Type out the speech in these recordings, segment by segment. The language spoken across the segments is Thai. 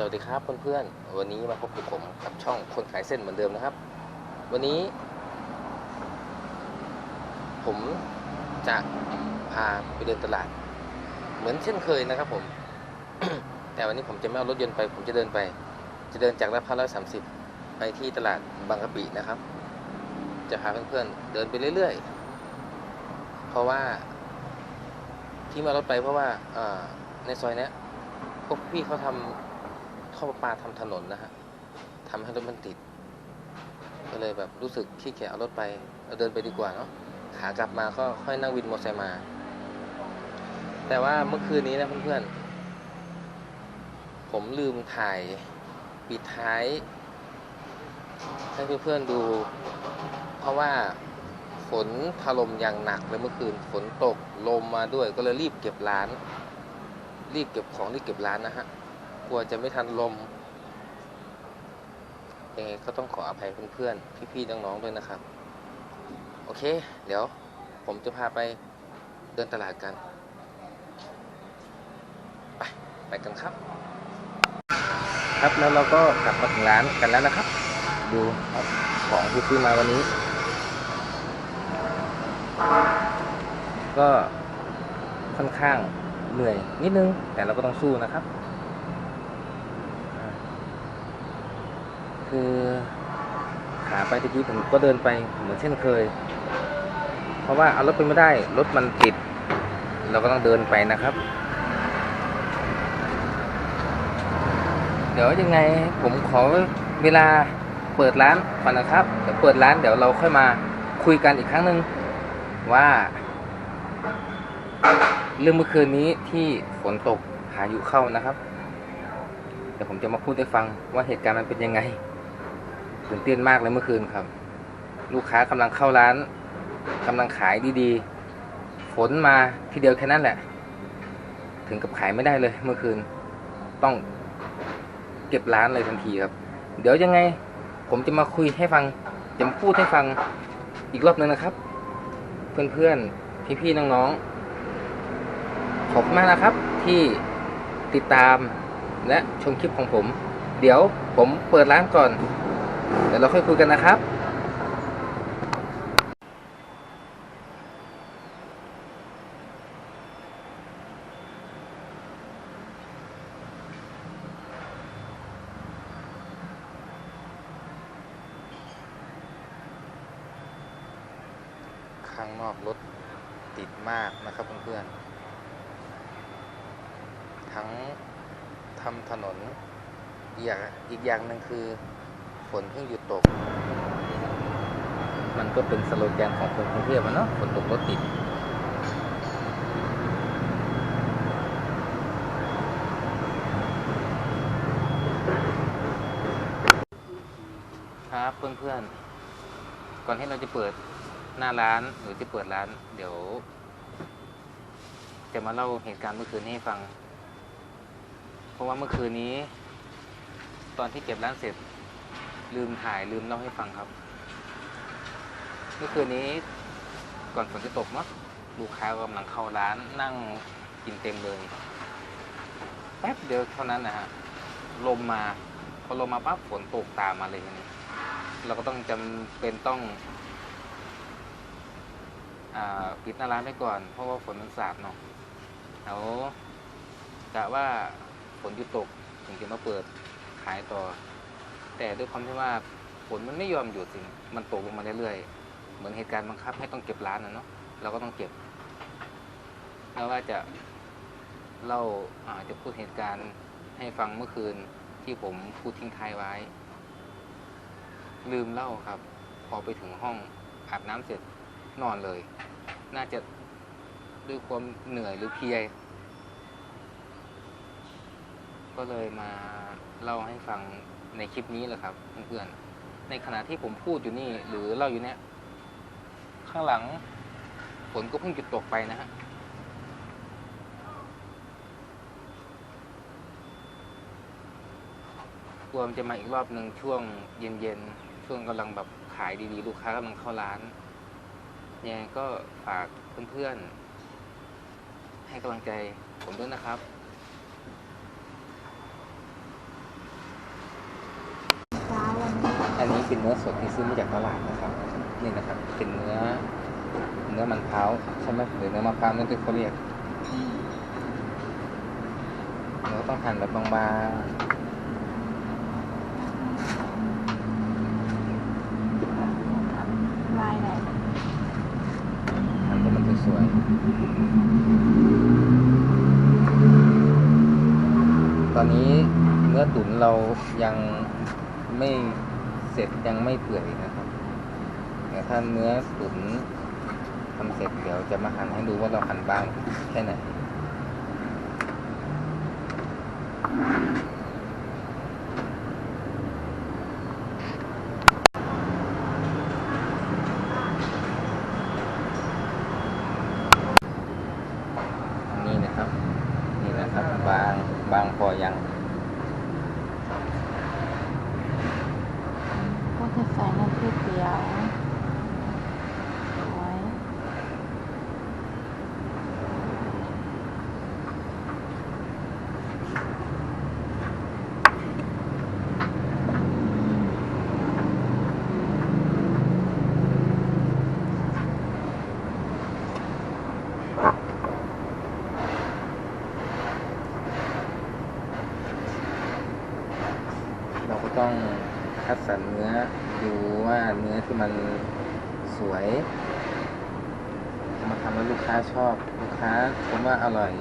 สวัสดีครับเพื่อนๆ วันนี้มาพบกับผมกับช่องคนขายเส้นเหมือนเดิมนะครับ วันนี้ ผมจะพาไปเดินตลาด เหมือนเช่นเคยนะครับผม แต่วันนี้ผมจะไม่เอารถยนต์ไป ผมจะเดินไป จะเดินจากลาดพร้าวร้อยสามสิบไปที่ตลาดบางกะปินะครับ จะพาเพื่อนๆเดินไปเรื่อยๆ เพราะว่าที่มารถไปเพราะว่าในซอยนี้พวกพี่เขาทำ ท่อประปาทำถนนนะฮะทำให้รถมันติด ก็เลยแบบรู้สึกขี้เกียจเอารถไปเราเดินไปดีกว่าเนาะขากลับมาก็ค่อยนั่งวินมอเตอร์ไซค์มา แต่ว่าเมื่อคืนนี้นะเพื่อนๆ ผมลืมถ่ายปิดท้ายให้เพื่อนๆดู เพราะว่าฝนถล่มอย่างหนักเลยเมื่อคืนฝนตกลมมาด้วยก็เลยรีบเก็บร้าน รีบเก็บของรีบเก็บร้านนะฮะ กลัวจะไม่ทันลมยังไงก็ต้องขออภัยเพื่อนๆ พี่ๆ น้องๆ ด้วยนะครับ โอเค เดี๋ยวผมจะพาไปเดินตลาดกัน ไป ไปกันครับ ครับแล้วเราก็กลับมาถึงร้านกันแล้วนะครับ ดูครับของที่ซื้อมาวันนี้ ก็ค่อนข้างเหนื่อยนิดนึง แต่เราก็ต้องสู้นะครับอ่า คือขาไปตะกี้ผมก็เดินไปเหมือนเช่นเคย เพราะว่าเอารถไปไม่ได้รถมันติด เราก็ต้องเดินไปนะครับ เดี๋ยวยังไงผมขอเวลาเปิดร้านก่อนนะครับเดี๋ยวเปิดร้านเดี๋ยวเราค่อยมาคุยกันอีกครั้งหนึ่งว่า เรื่องเมื่อคืนนี้ที่ฝนตกพายุเข้านะครับเดี๋ยวผมจะมาพูดให้ฟังว่าเหตุการณ์มันเป็นยังไง ตื่นเต้นมากเลยเมื่อคืนครับ ลูกค้ากำลังเข้าร้านกำลังขายดีๆ ฝนมาทีเดียวแค่นั้นแหละ ถึงกับขายไม่ได้เลย เมื่อคืน ต้องเก็บร้านเลยทันทีครับ เดี๋ยวยังไง ผมจะมาคุยให้ฟังจะมาพูดให้ฟังอีกรอบหนึงนะครับ เพื่อนๆ พี่ๆ น้องๆ ขอบมากนะครับ ที่ติดตามและชมคลิปของผม เดี๋ยวผมเปิดร้านก่อน เดี๋ยวเราค่อยคุยกันนะครับ ข้างนอกรถติดมากนะครับเพื่อนๆ ทั้งทำถนน อีกอย่างอีกอย่างหนึ่งคือ ฝนเพิ่งหยุดตก มันก็เป็นสโลแกนของคนกรุงเทพอะเนาะฝนตกรถติดครับเพื่อนๆ ก่อนที่เราจะเปิดหน้าร้านหรือจะเปิดร้าน เดี๋ยว จะมาเล่าเหตุการณ์เมื่อคืนนี้ให้ฟัง เพราะว่าเมื่อคืนนี้ ตอนที่เก็บร้านเสร็จ ลืมถ่ายลืมเล่าให้ฟังครับเมื่อคืนนี้ก่อนฝนจะตกเนาะลูกค้ากำลังเข้าร้านนั่งกินเต็มเลยแป๊บเดียวเท่านั้นนะฮะลมมาพอลมมาปั๊บฝนตกตามมาเลยนี้เราก็ต้องจำเป็นต้องอปิดหน้าร้านไปก่อน เพราะว่าฝนมันสาดเนาะเอากะว่าฝนหยุดตกถึงจะมาเปิดขายต่อ แต่ด้วยความที่ว่าฝนมันไม่ยอมหยุดสิมันตกลงมาเรื่อยๆเหมือนเหตุการณ์บังคับให้ต้องเก็บร้านนะเนาะเราก็ต้องเก็บแล้วว่าจะเล่าอ่าจะพูดเหตุการณ์ให้ฟังเมื่อคืนที่ผมพูดทิ้งท้ายไว้ ลืมเล่าครับ พอไปถึงห้องอาบน้ำเสร็จนอนเลย น่าจะด้วยความเหนื่อยหรือเพลียก็เลยมาเล่าให้ฟังในคลิปนี้แหละครับเพื่อนๆในขณะที่ผมพูดอยู่นี่ หรือเล่าอยู่เนี้ยข้างหลังฝนก็เพิ่งหยุดตกไปนะฮะกลัวมันจะมาอีกรอบหนึ่งช่วงเย็นๆ ช่วงกำลังแบบขายดีๆ ลูกค้ากำลังเข้าร้านยังไงก็ฝากเพื่อนๆ ให้กำลังใจผมด้วยนะครับ เป็นเนื้อสดที่ซื้อมาจากตลาดนะครับ นี่นะครับ เป็นเนื้อ เนื้อมันเท้าใช่ไหมหรือเนื้อมะพร้าวนั่นที่เขาเรียกเราต้องหั่นแบบบางลายไหนหั่นให้มันสวยๆตอนนี้เนื้อตุ๋นเรายังไม่ เสร็จยังไม่เปื่อยนะครับแต่ถ้าเนื้อตุ๋นทำเสร็จเดี๋ยวจะมาหั่นให้ดูว่าเราหั่นบ้างแค่ไหนนะครับ นี่นะครับ บางบางพอยัง ก็จะใส่น้ำพริกเดียวไว้ เราก็ต้องคัดสรรเนื้อดูว่าเนื้อที่มันสวยมาทำแล้วลูกค้าชอบ ลูกค้าชมว่าอร่อย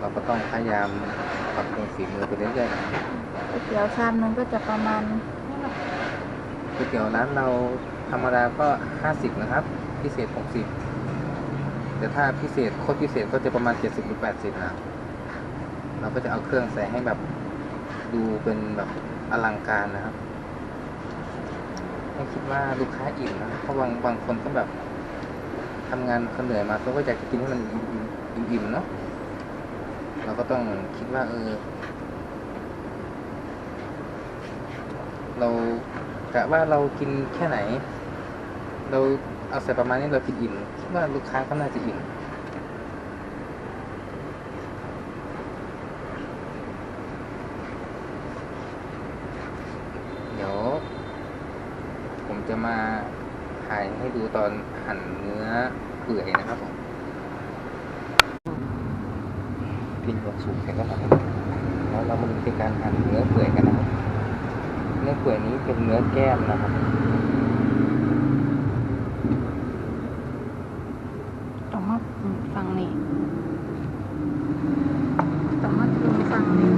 เราก็ต้องพยายามปรับปรุง ฝีมือไปเรื่อยๆนะก๋วยเตี๋ยวชามนึงก็จะประมาณนี่แหละก๋วยเตี๋ยวร้านเราธรรมดาก็50นะครับ พิเศษ60แต่ถ้าพิเศษโคตรพิเศษก็จะประมาณ70หรือ80นะเราก็จะเอาเครื่องใส่ให้แบบดูเป็นแบบอลังการนะครับไม่คิดว่าลูกค้าอิ่มนะเพราะบางบางคนก็แบบทำงานเขาเหนื่อยมาเขาก็อยากจะกินให้มันอิ่มอิ่มอิ่มๆเนาะเราก็ต้องคิดว่าเออ เรากะว่าเรากินแค่ไหน เราเอาใส่ประมาณนี้เรากินอิ่มคิดว่าลูกค้าก็น่าจะอิ่มเดี๋ยว ผมจะมาถ่ายให้ดูตอนหั่นเนื้อเปื่อยนะครับผมพินยกสูงเสร็จแล้วนะครับแล้วเรามาดูที่การหั่นเนื้อเปื่อยกันนะครับ เนื้อเปื่อยนี้เป็นเนื้อแก้มนะครับ ต้องมาฟังนี่ต้องมาดูฟังนี่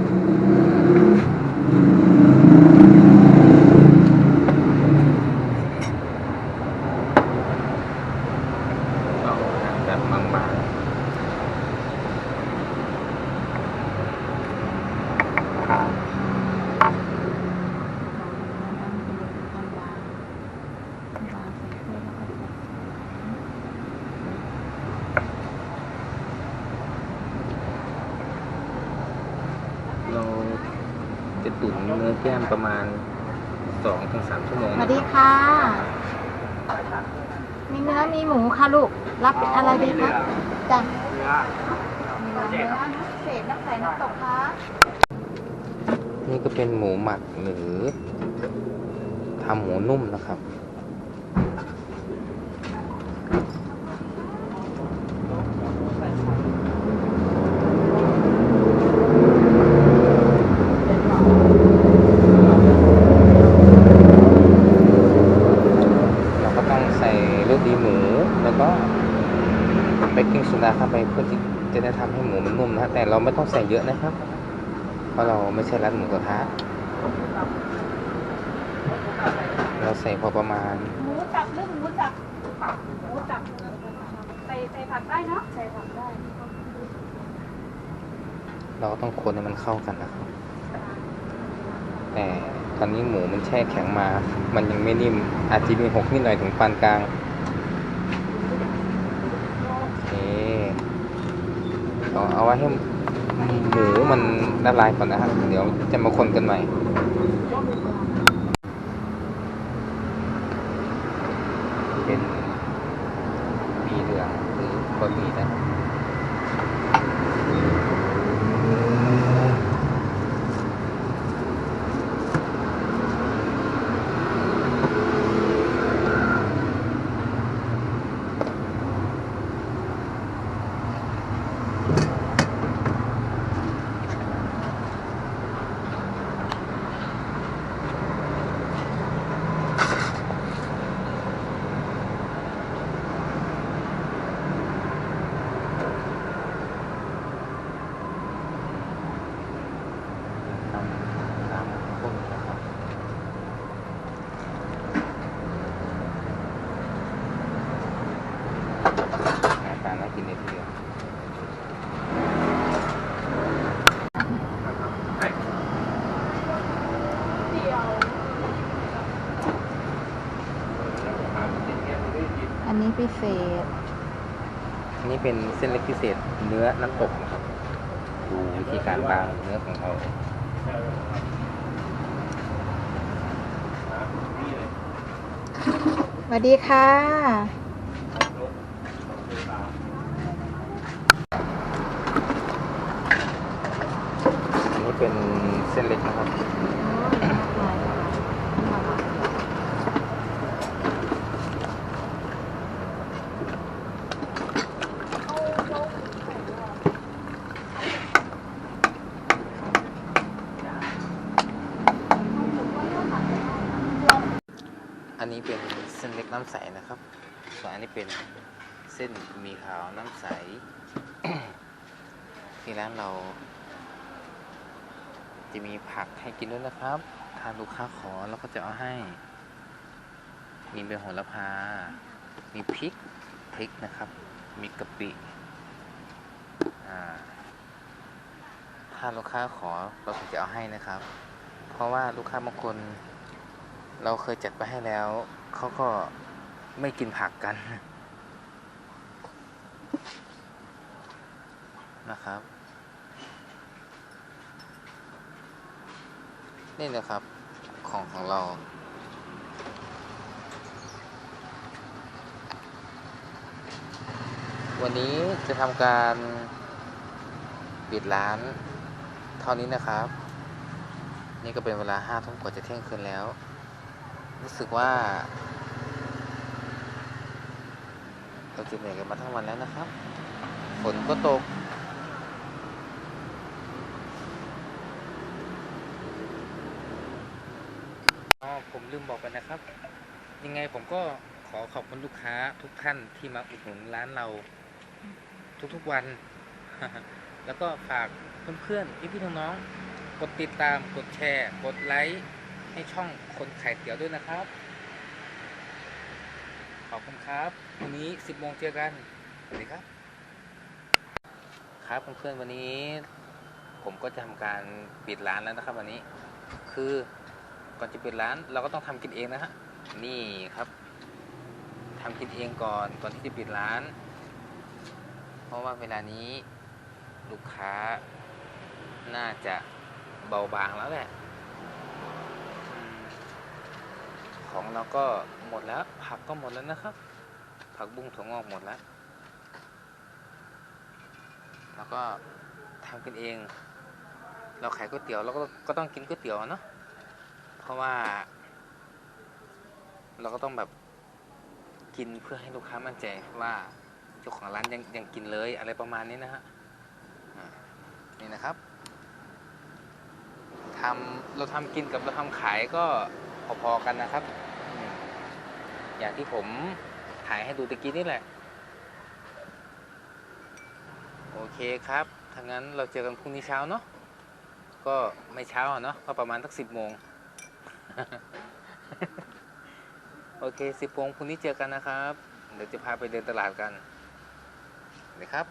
เอาหั่นแบบบางๆ เราจะตุ๋นเนื้อ แก้มประมาณสองถึงสามชั่วโมงสนะวัสดีค่ะ มีเนื้อมีหมูค่ะลูก รับเป็นอะไรดีคะจ้ะมีเนื้อน้ำเศษน้ำใสน้ำตกคะนี่ก็เป็นหมูหมักหรือทำหมูนุ่มนะครับ เราก็ต้องใส่รสดีหมู แล้วก็เบกกิ้งโซดาเข้าไปเพื่อที่ จะได้ทำให้หมูมันนุ่มนะแต่เราไม่ต้องใส่เยอะนะครับ เพราะเราไม่ใช่ร้านหมูกระทะเราใส่พอประมาณหมูสับหรือหมูสับหมูสับใส่ใส่ผักได้เนาะใส่ผักได้ เราก็ต้องคนให้มันเข้ากันนะครับ แต่ตอนนี้หมูมันแช่แข็งมา มันยังไม่นิ่ม อาจจะมีหกนิดหน่อยถึงปานกลาง โอเค เราเอาไว้ให้หมูมันละลายก่อนนะครับ เดี๋ยวจะมาคนกันใหม่ เป็นหมีเหลืองหรือบะหมี่นะครับ กินเลยทีเดียว เดียว อันนี้พิเศษ อันนี้เป็นเส้นเล็กพิเศษเนื้อน้ำตกนะครับ ดูวิธีการบางเนื้อของเขาสวัสดีค่ะ อันนี้เป็นเส้นเล็กนะครับ อันนี้เป็นเส้นเล็กน้ำใสนะครับ ส่วนอันนี้เป็นเส้นหมีขาวน้ำใส ที่ร้านเรา จะมีผักให้กินด้วยนะครับทางลูกค้าขอเราก็จะเอาให้ มีใบโหระพา มีพริก พริกนะครับ มีกะปิ อ่า ถ้าลูกค้าขอเราก็จะเอาให้นะครับ เพราะว่าลูกค้าบางคน เราเคยจัดไปให้แล้ว เขาก็ไม่กินผักกันนะครับ นี่นะครับของของเรา วันนี้จะทำการปิดร้านเท่านี้นะครับ นี่ก็เป็นเวลาห้าทุ่มกว่าจะเที่ยงคืนแล้ว รู้สึกว่า เราจะเหนื่อยกันมาทั้งวันแล้วนะครับ ฝนก็ตก ผมลืมบอกไปนะครับ ยังไงผมก็ขอขอบคุณลูกค้าทุกท่านที่มาอุดหนุนร้านเราทุกๆวัน แล้วก็ฝากเพื่อนๆพี่ๆน้องๆกดติดตามกดแชร์ กดไลค์ให้ช่องคนขายเตี๋ยวด้วยนะครับ ขอบคุณครับ วันนี้ 10โมงเจอกันสวัสดีครับ ครับเพื่อนๆวันนี้ ผมก็จะทำการปิดร้านแล้วนะครับ วันนี้คือ ก่อนจะปิดร้าน เราก็ต้องทำกินเองนะฮะนี่ครับทำกินเองก่อนก่อนที่จะปิดร้าน เพราะว่าเวลานี้ลูกค้าน่าจะเบาบางแล้วแหละของเราก็หมดแล้ว ผักก็หมดแล้วนะครับ ผักบุ้งถั่วงอกหมดแล้วแล้วก็ทำกินเอง เราขายก๋วยเตี๋ยวเราก็ก็ต้องกินก๋วยเตี๋ยวเนาะ ราะว่า เราก็ต้องแบบกินเพื่อให้ลูกค้ามั่นใจว่าเจ้าของร้านยังยังกินเลยอะไรประมาณนี้นะฮะอ่านี่นะครับทำเราทำกินกับเราทำขายก็พอๆกันนะครับ อย่างที่ผมถ่ายให้ดูตะกี้นี่แหละ โอเคครับถ้างั้นเราเจอกันพรุ่งนี้เช้าเนาะก็ไม่เช้าเนาะก็ประมาณสักสิบโมง โอเคสิบโมงพรุ่งนี้เจอกันนะครับ เดี๋ยวจะพาไปเดินตลาดกันนะครับ